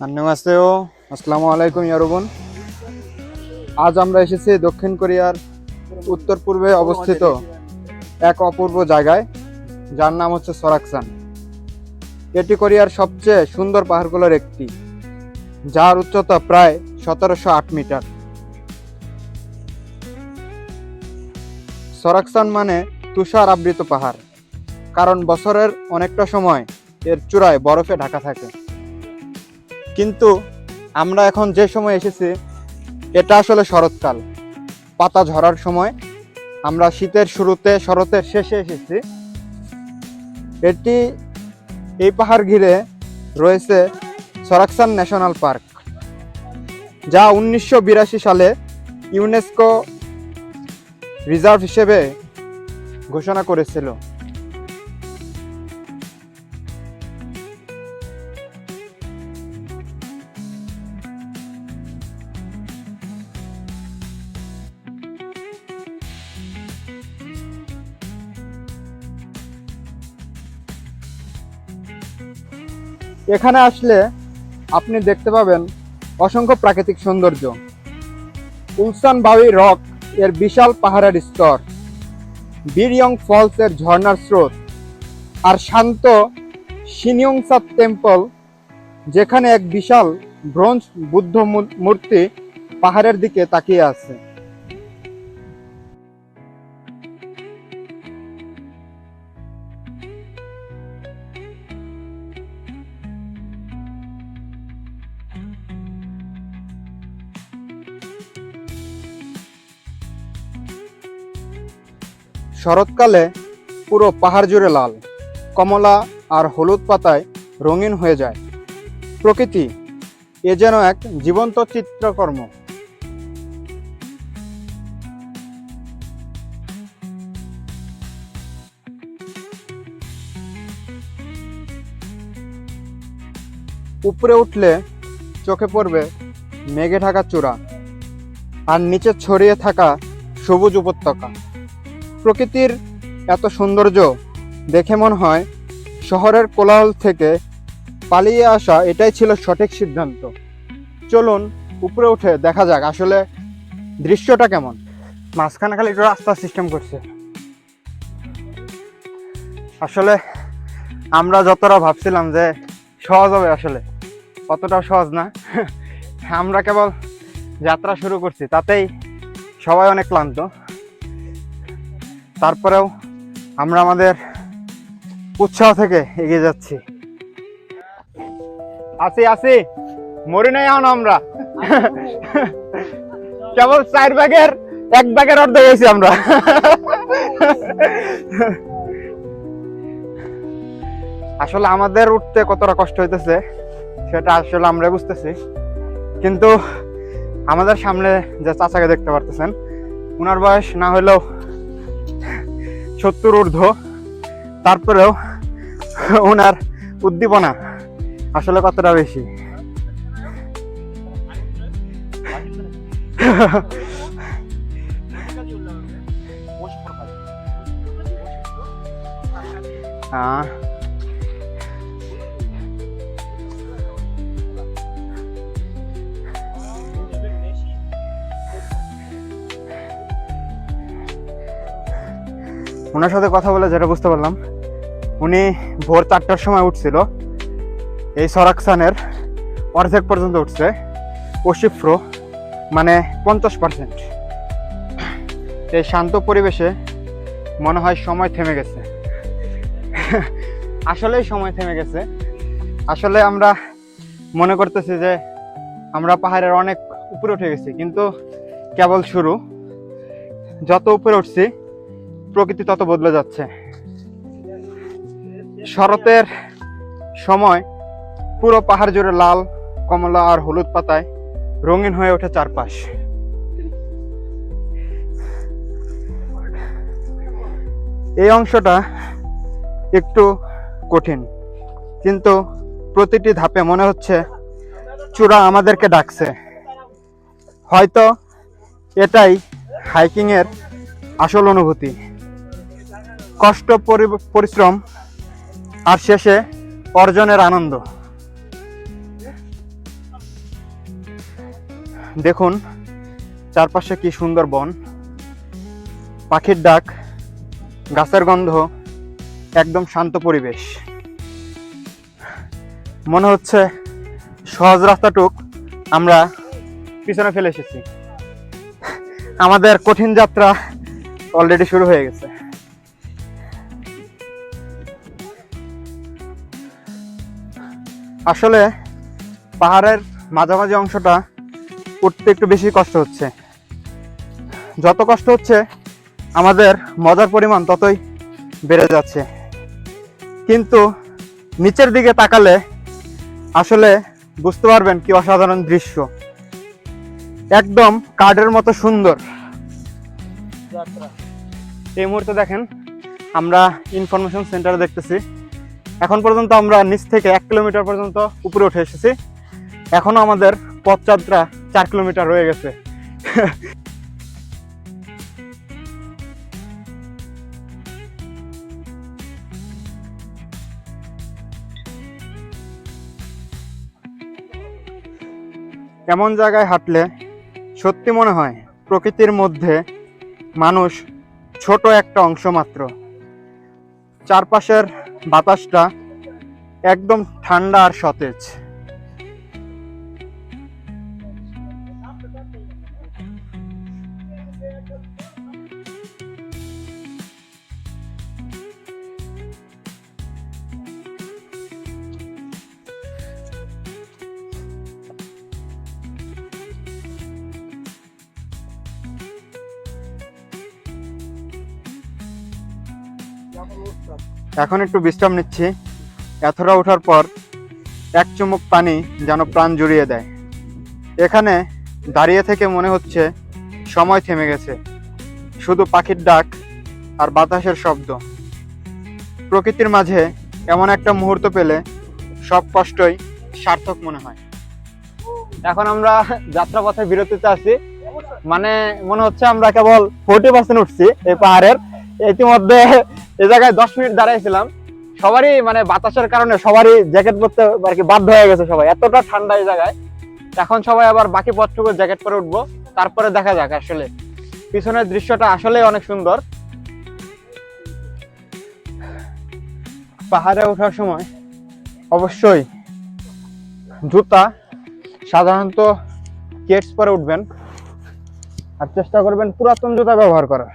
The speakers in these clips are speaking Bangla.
নমস্তেও। আসসালামু আলাইকুম ইয়ারুবন আজ আমরা এসেছি দক্ষিণ কোরিয়ার উত্তর পূর্বে অবস্থিত এক অপূর্ব জায়গায়, যার নাম হচ্ছে সরাকসান। এটি কোরিয়ার সবচেয়ে সুন্দর পাহাড়গুলোর একটি, যার উচ্চতা প্রায় সতেরোশো আট মিটার। সরাকসান মানে তুষার আবৃত পাহাড়, কারণ বছরের অনেকটা সময় এর চূড়ায় বরফে ঢাকা থাকে। কিন্তু আমরা এখন যে সময় এসেছি, এটা আসলে শরৎকাল। পাতা ঝরার সময়। আমরা শীতের শুরুতে, শরতের শেষে এসেছি। এটি এই পাহাড় ঘিরে রয়েছে সরাকসান ন্যাশনাল পার্ক, যা উনিশশো বিরাশি সালে ইউনেস্কো রিজার্ভ হিসেবে ঘোষণা করেছিল। এখানে আসলে আপনি দেখতে পাবেন অসংখ্য প্রাকৃতিক সৌন্দর্য। উলসান বাউই রক এর বিশাল পাহাড়ের স্তর। বিরিয়ং ফলস এর ঝর্ণার স্রোত। আর শান্ত সিনিয়ংসাপ টেম্পল, যেখানে এক বিশাল ব্রোঞ্জ বুদ্ধ মূর্তি পাহাড়ের দিকে তাকিয়ে আছে। শরৎকালে পুরো পাহাড় জুড়ে লাল, কমলা আর হলুদ পাতায় রঙিন হয়ে যায়। প্রকৃতি এ যেন এক জীবন্ত চিত্রকর্ম। উপরে উঠলে চোখে পড়বে মেঘে ঢাকা চূড়া, আর নিচে ছড়িয়ে থাকা সবুজ উপত্যকা। প্রকৃতির এত সৌন্দর্য দেখে মনে হয় শহরের কোলাহল থেকে পালিয়ে আসা এটাই ছিল সঠিক সিদ্ধান্ত। চলুন উপরে উঠে দেখা যাক আসলে দৃশ্যটা কেমন। মাঝখানে খালি একটু রাস্তার সিস্টেম করছে। আসলে আমরা যতটা ভাবছিলাম যে সহজ হবে আসলে, অতটা সহজ না। আমরা কেবল যাত্রা শুরু করছি, তাতেই সবাই অনেক ক্লান্ত। তারপরেও আমরা আমাদের উৎসাহ থেকে এগিয়ে যাচ্ছি। আসি আসি। মরি নাই এখন আমরা। কেবল চার ব্যাগের এক ব্যাগের অর্ধেক গেছি আমরা। আসলে আমাদের উঠতে কতটা কষ্ট হইতেছে, সেটা আসলে আমরা বুঝতেছি। কিন্তু আমাদের সামনে যে চাচাকে দেখতে পারতেছেন ওনার বয়স না হলেও সত্তর ঊর্ধ্ব। তারপরেও ওনার উদ্দীপনা আসলে কতটা বেশি? হ্যাঁ ওনার সাথে কথা বলে যেটা বুঝতে পারলাম, উনি ভোর চারটার সময় উঠছিল। এই সরাকসানের অর্ধেক পর্যন্ত উঠছে। ওশিফ্রো মানে পঞ্চাশ পার্সেন্ট। এই শান্ত পরিবেশে মনে হয় সময় থেমে গেছে। আসলেই সময় থেমে গেছে। আসলে আমরা মনে করতেছি যে আমরা পাহাড়ের অনেক উপরে উঠে গেছি, কিন্তু কেবল শুরু। যত উপরে উঠছি প্রকৃতি তত বদলে যাচ্ছে। শরতের সময় পুরো পাহাড় জুড়ে লাল, কমলা আর হলুদ পাতায় রঙিন হয়ে ওঠে চারপাশ। এই অংশটা একটু কঠিন, কিন্তু প্রতিটি ধাপে মনে হচ্ছে চূড়া আমাদেরকে ডাকছে। হয়তো এটাই হাইকিংয়ের আসল অনুভূতি। কষ্ট পরি- পরিশ্রম আর শেষে অর্জনের আনন্দ। দেখুন, চারপাশে কি সুন্দর বন। পাখির ডাক, গাছের গন্ধ, একদম শান্ত পরিবেশ। মনে হচ্ছে সহজ রাস্তাটুক আমরা পিছনে ফেলে এসেছি। আমাদের কঠিন যাত্রা অলরেডি শুরু হয়ে গেছে। আসলে পাহাড়ের মাঝামাঝি অংশটা উঠতে একটু বেশি কষ্ট হচ্ছে। যত কষ্ট হচ্ছে, আমাদের মজার পরিমাণ ততই বেড়ে যাচ্ছে। কিন্তু নিচের দিকে তাকালে আসলে বুঝতে পারবেন কি অসাধারণ দৃশ্য। একদম কার্ডের মতো সুন্দর। এই মুহূর্তে দেখেন, আমরা ইনফরমেশন সেন্টারে দেখতেছি। এখন পর্যন্ত আমরা নিচ থেকে এক কিলোমিটার পর্যন্ত উপরে উঠে এসেছি। এখনও আমাদের পথযাত্রা চার কিলোমিটার রয়ে গেছে। এমন জায়গায় হাঁটলে সত্যি মনে হয় প্রকৃতির মধ্যে মানুষ ছোট একটা অংশ মাত্র। চারপাশের বাতাসটা একদম ঠান্ডা আর সতেজ। এখন একটু বিশ্রাম নিচ্ছি। এতটা ওঠার পর এক চুমুক পানি যেন প্রাণ জুড়িয়ে দেয়। এখানে দাঁড়িয়ে থেকে মনে হচ্ছে সময় থেমে গেছে। শুধু পাখির ডাক আর বাতাসের শব্দ। প্রকৃতির মাঝে এমন একটা মুহূর্ত পেলে সব কষ্টই সার্থক মনে হয়। এখন আমরা যাত্রাপথে বিরতিতে আছি। মানে মনে হচ্ছে আমরা কেবল ফোর্টি পার্সেন্ট উঠছি এই পাহাড়ের। ইতিমধ্যে এই জায়গায় দশ মিনিট দাঁড়াইছিলাম। সবারই মানে বাতাসের কারণে সবারই জ্যাকেট পরতে আর কি বাধ্য হয়ে গেছে সবাই। এতটা ঠান্ডা এই জায়গায়। এখন সবাই আবার বাকি পথটুকু জ্যাকেট পরে উঠবো। তারপরে দেখা যাক আসলে। পিছনের দৃশ্যটা আসলে অনেক সুন্দর। পাহাড়ে ওঠার সময় অবশ্যই জুতা, সাধারণত কেটস পরে উঠবেন। আর চেষ্টা করবেন পুরাতন জুতা ব্যবহার করার।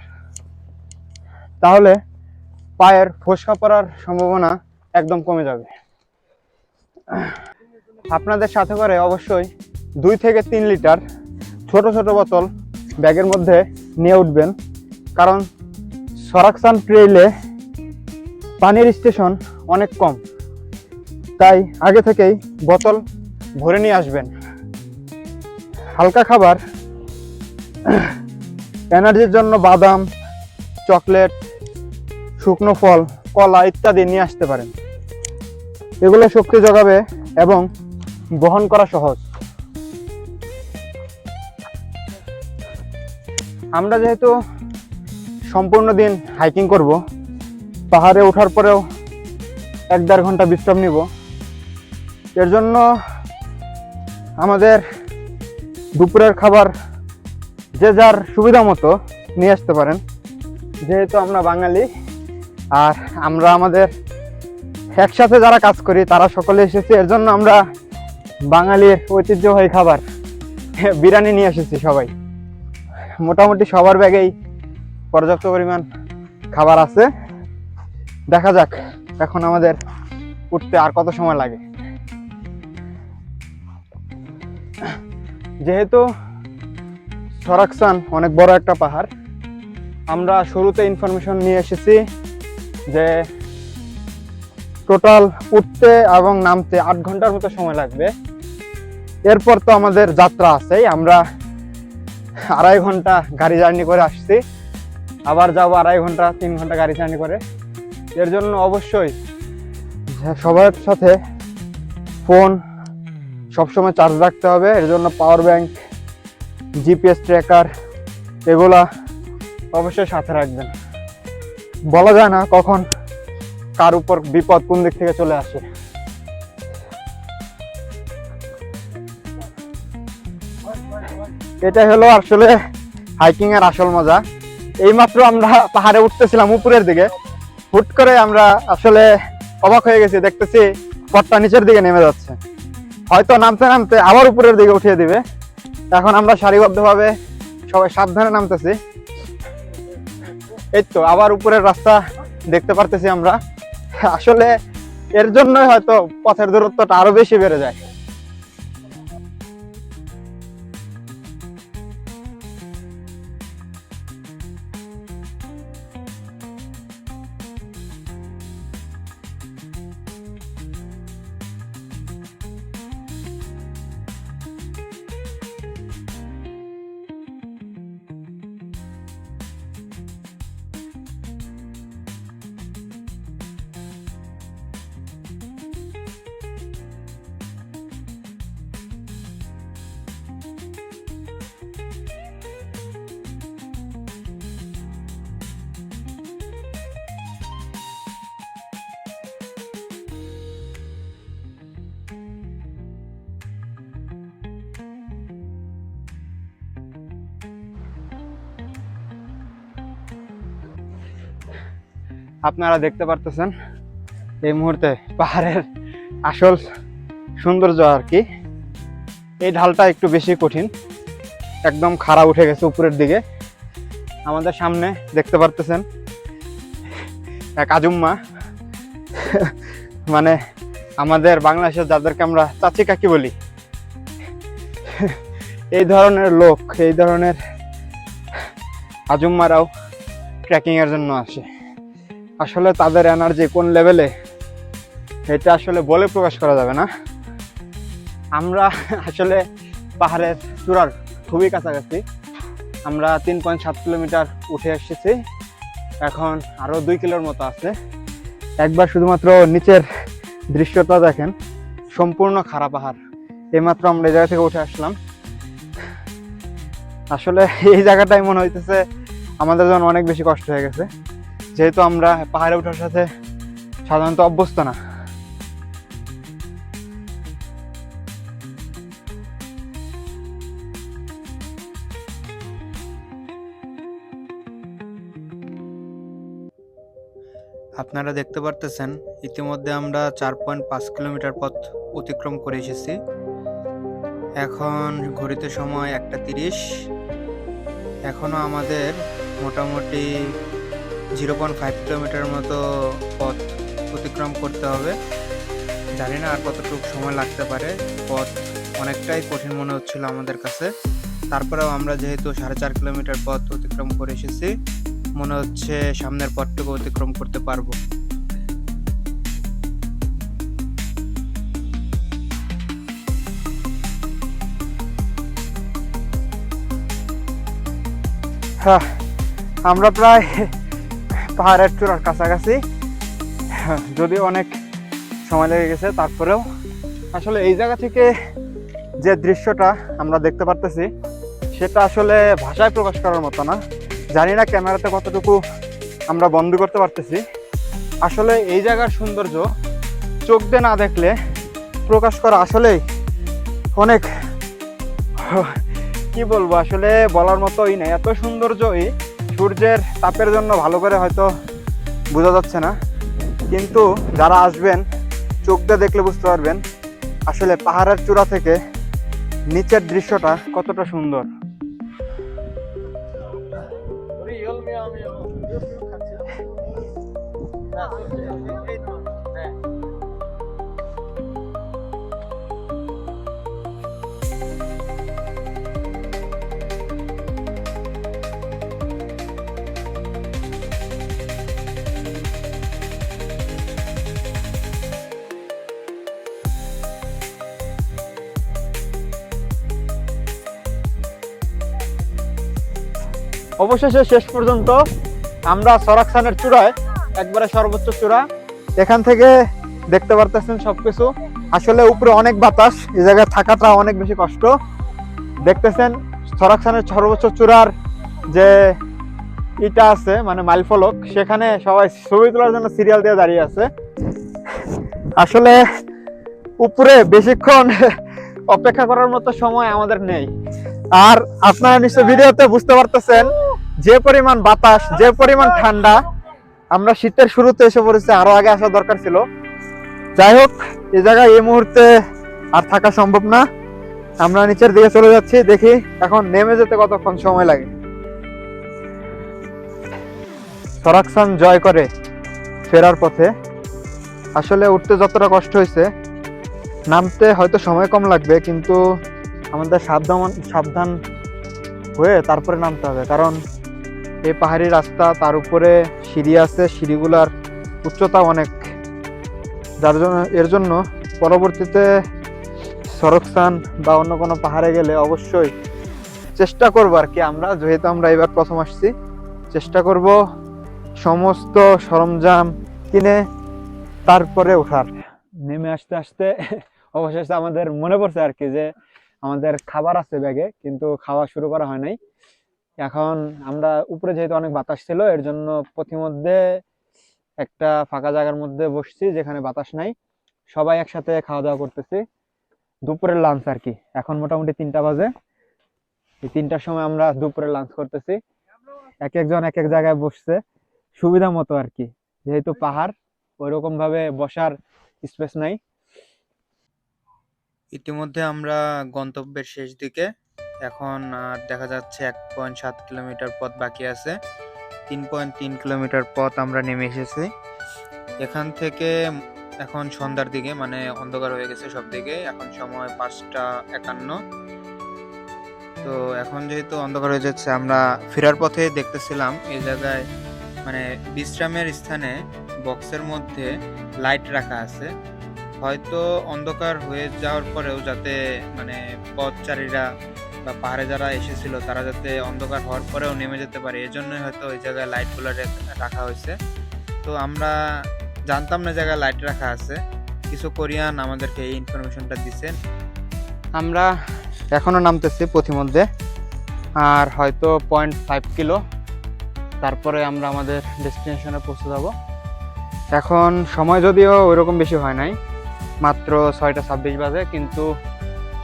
তাহলে পায়ের ফসকা পড়ার সম্ভাবনা একদম কমে যাবে। আপনাদের সাথে করে অবশ্যই দুই থেকে তিন লিটার ছোট ছোট বোতল ব্যাগের মধ্যে নিয়ে উঠবেন। কারণ সরাকসান ট্রেইলে পানির স্টেশন অনেক কম। তাই আগে থেকেই বোতল ভরে নিয়ে আসবেন। হালকা খাবার, এনার্জির জন্য বাদাম, চকলেট শুকনো ফল, কলা ইত্যাদি নিয়ে আসতে পারেন। এগুলো শক্তি যোগাবে এবং বহন করা সহজ। আমরা যেহেতু সম্পূর্ণ দিন হাইকিং করব, পাহাড়ে ওঠার পরেও এক দেড় ঘণ্টা বিশ্রাম নিব। এর জন্য আমাদের দুপুরের খাবার যে যার সুবিধা মতো নিয়ে আসতে পারেন। যেহেতু আমরা বাঙালি আর আমরা আমাদের একসাথে যারা কাজ করি, তারা সকলে এসেছে। এর জন্য আমরা বাঙালির ঐতিহ্যবাহী খাবার, বিরিয়ানি নিয়ে এসেছি সবাই। মোটামুটি সবার ব্যাগেই পর্যাপ্ত পরিমাণ খাবার আছে। দেখা যাক এখন আমাদের উঠতে আর কত সময় লাগে। যেহেতু সরাকসান অনেক বড় একটা পাহাড়, আমরা শুরুতে ইনফরমেশন নিয়ে এসেছি যে টোটাল উঠতে এবং নামতে আট ঘণ্টার মতো সময় লাগবে। এরপর তো আমাদের যাত্রা আছে আমরা আড়াই ঘণ্টা গাড়ি জার্নি করে আসছি। আবার যাব আড়াই ঘণ্টা, তিন ঘণ্টা গাড়ি জার্নি করে। এর জন্য অবশ্যই সবার সাথে ফোন, সবসময় চার্জ রাখতে হবে। এর জন্য পাওয়ার ব্যাংক, জিপিএস ট্র্যাকার, এগুলা অবশ্যই সাথে রাখবেন। বলা যায় না কখন কার উপর বিপদ কোন দিক থেকে চলে আসে। এটা হলো আসলে হাইকিং এর আসল মজা। এইমাত্র আমরা পাহাড়ে উঠতেছিলাম উপরের দিকে। হুট করে আমরা আসলে অবাক হয়ে গেছি, দেখতেছি পথটা নিচের দিকে নেমে যাচ্ছে। হয়তো নামতে নামতে আবার উপরের দিকে উঠিয়ে দিবে। এখন আমরা সারিবদ্ধভাবে সবাই সাবধানে নামতেছি। এই তো, আবার উপরের রাস্তা দেখতে পারতেছি আমরা। আসলে এর জন্যই হয়তো পথের দূরত্বটা আরও বেশি বেড়ে যায়। আপনারা দেখতে পারতেছেন এই মুহূর্তে পাহাড়ের আসল সৌন্দর্য আর কি। এই ঢালটা একটু বেশি কঠিন। একদম খাড়া উঠে গেছে উপরের দিকে। আমাদের সামনে দেখতে পারতেছেন এক আজুম্মা। মানে আমাদের বাংলাদেশের যাদেরকে আমরা চাচি কাকি বলি, এই ধরনের লোক, এই ধরনের আজুম্মারাও ট্রেকিংয়ের জন্য আসে। আসলে তাদের এনার্জি কোন লেভেলে এটা আসলে বলে প্রকাশ করা যাবে না। আমরা আসলে পাহাড়ের চূড়ার খুবই কাছাকাছি। আমরা তিন পয়েন্ট সাত কিলোমিটার উঠে এসেছি। এখন আরও দুই কিলোর মতো আছে। একবার শুধুমাত্র নিচের দৃশ্যটা দেখেন। সম্পূর্ণ খারাপ পাহাড়। এইমাত্র আমরা এই জায়গা থেকে উঠে আসলাম। আসলে এই জায়গাটাই মনে হইতেছে আমাদের জন্য অনেক বেশি কষ্ট হয়ে গেছে। যেহেতু আমরা পাহাড়ে ওঠার সাথে সাধারণত অভ্যস্ত না। আপনারা দেখতে পারতেছেন, ইতিমধ্যে আমরা চার পয়েন্ট পাঁচ কিলোমিটার পথ অতিক্রম করে এসেছি। এখন ঘড়িতে সময় একটা তিরিশ। এখনও আমাদের মোটামুটি জিরো পয়েন্ট ফাইভ কিলোমিটার মতো পথ অতিক্রম করতে হবে। জানি না আর কতটুকু সময় লাগতে পারে। পথ অনেকটাই কঠিন মনে হচ্ছিল আমাদের কাছে। তারপরেও আমরা যেহেতু সাড়ে চার কিলোমিটার পথ অতিক্রম করে এসেছি, মনে হচ্ছে সামনের পথটুকু অতিক্রম করতে পারব। হ্যাঁ আমরা প্রায় পাহাড়ের চূড়ার কাছাকাছি। যদিও অনেক সময় লেগে গেছে, তারপরেও। আসলে এই জায়গা থেকে যে দৃশ্যটা আমরা দেখতে পারতেছি, সেটা আসলে ভাষায় প্রকাশ করার মতো না। জানি না ক্যামেরাতে কতটুকু আমরা বন্ধ করতে পারতেছি। আসলে এই জায়গার সৌন্দর্য চোখ দিয়ে না দেখলে প্রকাশ করা আসলেই অনেক, কি বলব, আসলে বলার মতোই না এত সৌন্দর্যই সূর্যের তাপের জন্য ভালো করে হয়তো বোঝা যাচ্ছে না। কিন্তু যারা আসবেন, চোখটা দেখলে বুঝতে পারবেন, আসলে পাহাড়ের চূড়া থেকে নিচের দৃশ্যটা কতটা সুন্দর। অবশেষে শেষ পর্যন্ত আমরা সরাকসানের চূড়ায়, একবারে সর্বোচ্চ চূড়া। এখান থেকে দেখতে পারতেছেন সবকিছু। আসলে উপরে অনেক বাতাস, এই জায়গায় থাকাটা অনেক বেশি কষ্ট। দেখতেছেন সরাকসানের সর্বোচ্চ চূড়ার যে ইটা আছে মানে মাইলফলক সেখানে সবাই ছবি তোলার জন্য সিরিয়াল দিয়ে দাঁড়িয়ে আছে। আসলে উপরে বেশিক্ষণ অপেক্ষা করার মতো সময় আমাদের নেই। আর আপনারা নিশ্চয় ভিডিওতে বুঝতে পারতেছেন যে পরিমাণ বাতাস, যে পরিমাণ ঠান্ডা, আমরা শীতের শুরুতে এসে পড়েছি, আরও আগে আসা দরকার ছিল। যাই হোক এই জায়গায় এই মুহূর্তে আর থাকা সম্ভব না। আমরা নিচের দিকে চলে যাচ্ছি, দেখি এখন নেমে যেতে কতক্ষণ সময় লাগে। সরাকসান জয় করে ফেরার পথে। আসলে উঠতে যতটা কষ্ট হয়েছে, নামতে হয়তো সময় কম লাগবে, কিন্তু আমাদের সাবধান সাবধান হয়ে তারপরে নামতে হবে, কারণ এই পাহাড়ি রাস্তা, তার উপরে সিঁড়ি আছে। সিঁড়িগুলার উচ্চতা অনেক। যার জন্য, এর জন্য পরবর্তীতে সরকস্থান বা অন্য কোনো পাহাড়ে গেলে অবশ্যই চেষ্টা করব আর কি। আমরা, যেহেতু আমরা এবার প্রথম আসছি, চেষ্টা করব সমস্ত সরঞ্জাম কিনে তারপরে ওঠার। নেমে আসতে আসতে অবশেষে আমাদের মনে পড়ছে আর কি যে আমাদের খাবার আছে ব্যাগে, কিন্তু খাওয়া শুরু করা হয় নাই। এখন আমরা উপরে যেহেতু অনেক বাতাস ছিল, এর জন্য পথিমধ্যে একটা ফাঁকা জায়গার মধ্যে বসছি যেখানে বাতাস নাই। সবাই একসাথে খাওয়া দাওয়া করতেছি। দুপুরের লাঞ্চ আর কি। এখন মোটামুটি তিনটা বাজে। এই তিনটার সময় আমরা দুপুরের লাঞ্চ করতেছি। এক একজন এক এক জায়গায় বসছে। সুবিধা মতো আর কি। যেহেতু পাহাড় ওইরকম ভাবে বসার স্পেস নাই। ইতিমধ্যে আমরা গন্তব্যের শেষ দিকে এখন আর দেখা যাচ্ছে এক পয়েন্ট সাত কিলোমিটার পথ বাকি আছে। তিন পয়েন্ট তিন কিলোমিটার পথ আমরা নেমে এসেছি। এখান থেকে এখন সন্ধ্যার দিকে মানে অন্ধকার হয়ে গেছে সব দিকে। এখন সময় পাঁচটা একান্ন। তো এখন যেহেতু অন্ধকার হয়ে যাচ্ছে, আমরা ফেরার পথে দেখতেছিলাম এই জায়গায় মানে বিশ্রামের স্থানে বক্সের মধ্যে লাইট রাখা আছে। হয়তো অন্ধকার হয়ে যাওয়ার পরেও যাতে মানে পথচারীরা বা পাহাড়ে যারা এসেছিল, তারা যাতে অন্ধকার হওয়ার পরেও নেমে যেতে পারে। এজন্যই হয়তো ওই জায়গায় লাইটগুলো রাখা হয়েছে। তো আমরা জানতাম না জায়গায় লাইট রাখা আছে। কিছু কোরিয়ান আমাদেরকে এই ইনফরমেশনটা দিচ্ছেন আমরা এখনও নামতেছি পথিমধ্যে, আর হয়তো পয়েন্ট ফাইভ কিলো। তারপরে আমরা আমাদের ডেস্টিনেশনে পৌঁছে যাব। এখন সময় যদিও ওইরকম বেশি হয় নাই, মাত্র ছয়টা ছাব্বিশ বাজে, কিন্তু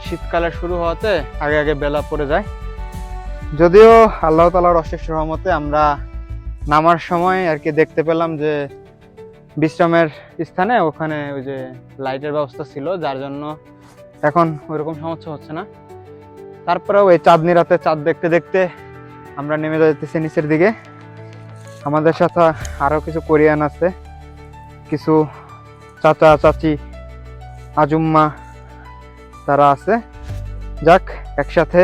শীতকালে শুরু হওয়াতে আগে আগে বেলা পড়ে যায়। যদিও আল্লাহ তালার অশেষ রহমতে আমরা নামার সময় আর কি দেখতে পেলাম যে বিশ্রামের স্থানে ওখানে ওই যে লাইটের ব্যবস্থা ছিল, যার জন্য এখন ওইরকম সমস্যা হচ্ছে না। তারপরেও এই চাঁদনি রাতে চাঁদ দেখতে দেখতে আমরা নেমে যাইতেছি নিচের দিকে। আমাদের সাথে আরও কিছু কোরিয়ান আছে, কিছু চাচা, চাচি, আজুম্মা তারা আছে। যাক, একসাথে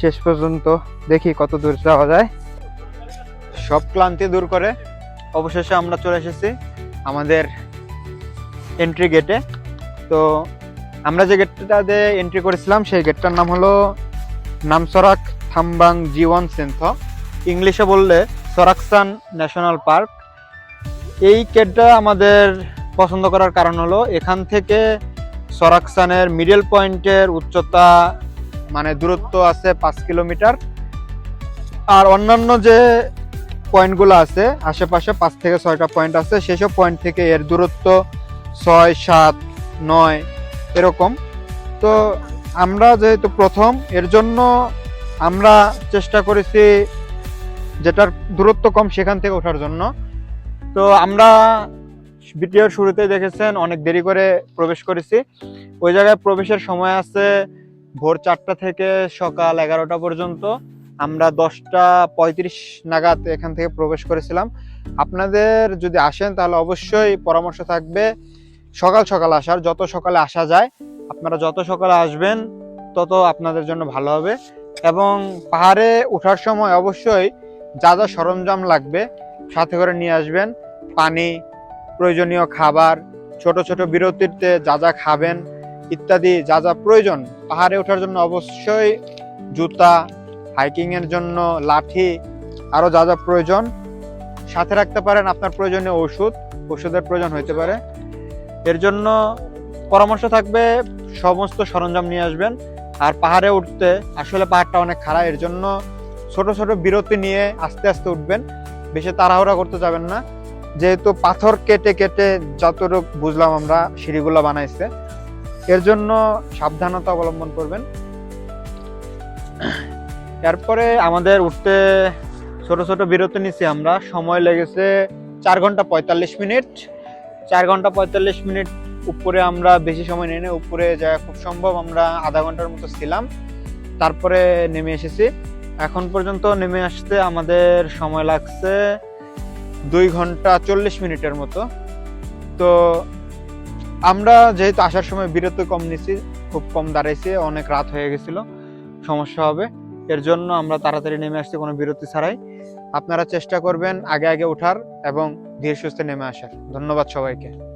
শেষ পর্যন্ত দেখি কত দূর যাওয়া যায়। সব ক্লান্তি দূর করে অবশেষে আমরা চলে এসেছি আমাদের এন্ট্রি গেটে তো আমরা যে গেটটা দিয়ে এন্ট্রি করেছিলাম, সেই গেটটার নাম হলো নামসরাক থাম্বাং জিওয়ান সেন্থ। ইংলিশে বললে সরাকসান ন্যাশনাল পার্ক। এই গেটটা আমাদের পছন্দ করার কারণ হলো এখান থেকে সরাকসানের মিডল পয়েন্টের উচ্চতা মানে দূরত্ব আছে পাঁচ কিলোমিটার। আর অন্যান্য যে পয়েন্টগুলো আছে, আশেপাশে পাঁচ থেকে ছয়টা পয়েন্ট আছে, সেসব পয়েন্ট থেকে এর দূরত্ব ছয়, সাত, নয়, এরকম। তো আমরা যেহেতু প্রথম, এর জন্য আমরা চেষ্টা করেছি যেটার দূরত্ব কম সেখান থেকে ওঠার জন্য। তো আমরা ভিডিওর শুরুতে দেখেছেন, অনেক দেরি করে প্রবেশ করেছি। ওই জায়গায় প্রবেশের সময় আছে ভোর চারটা থেকে সকাল এগারোটা পর্যন্ত। আমরা দশটা পঁয়ত্রিশ নাগাদ এখান থেকে প্রবেশ করেছিলাম। আপনাদের যদি আসেন, তাহলে অবশ্যই পরামর্শ থাকবে সকাল সকাল আসার, যত সকালে আসা যায়, আপনারা যত সকালে আসবেন, তত আপনাদের জন্য ভালো হবে। এবং পাহাড়ে ওঠার সময় অবশ্যই যা যা সরঞ্জাম লাগবে, সাথে করে নিয়ে আসবেন। পানি প্রয়োজনীয় খাবার, ছোট ছোট বিরতিতে যা যা খাবেন ইত্যাদি যা যা প্রয়োজন, পাহাড়ে ওঠার জন্য অবশ্যই জুতা হাইকিং এর জন্য লাঠি আরও যা যা প্রয়োজন। সাথে রাখতে পারেন আপনার প্রয়োজনীয় ওষুধ, ওষুধের প্রয়োজন হইতে পারে। এর জন্য পরামর্শ থাকবে, সমস্ত সরঞ্জাম নিয়ে আসবেন। আর পাহাড়ে উঠতে, আসলে পাহাড়টা অনেক খারাপ, এর জন্য ছোট ছোট বিরতি নিয়ে আস্তে আস্তে উঠবেন। বেশি তাড়াহুড়া করতে যাবেন না। যেহেতু পাথর কেটে কেটে যতটুকু বুঝলাম আমরা, সিঁড়িগুলো বানাইছে। এর জন্য সাবধানতা অবলম্বন করবেন। এরপরে আমাদের উঠতে ছোট ছোট বিরতি নিছি আমরা। সময় লেগেছে চার ঘণ্টা পঁয়তাল্লিশ মিনিট। চার ঘণ্টা পঁয়তাল্লিশ মিনিট উপরে আমরা বেশি সময় নিয়ে উপরে যা খুব সম্ভব, আমরা আধা ঘণ্টার মতো ছিলাম। তারপরে নেমে এসেছি। এখন পর্যন্ত নেমে আসতে আমাদের সময় লাগছে দুই ঘণ্টা চল্লিশ মিনিটের মতো। তো আমরা যেহেতু আসার সময় বিরত কম নিছি, খুব কম দাঁড়াইছি, অনেক রাত হয়ে গেছিল, সমস্যা হবে। এর জন্য আমরা তাড়াতাড়ি নেমে আসছি কোনো বিরতি ছাড়াই। আপনারা চেষ্টা করবেন আগে আগে ওঠার এবং ধীর সুস্থে নেমে আসার। ধন্যবাদ সবাইকে।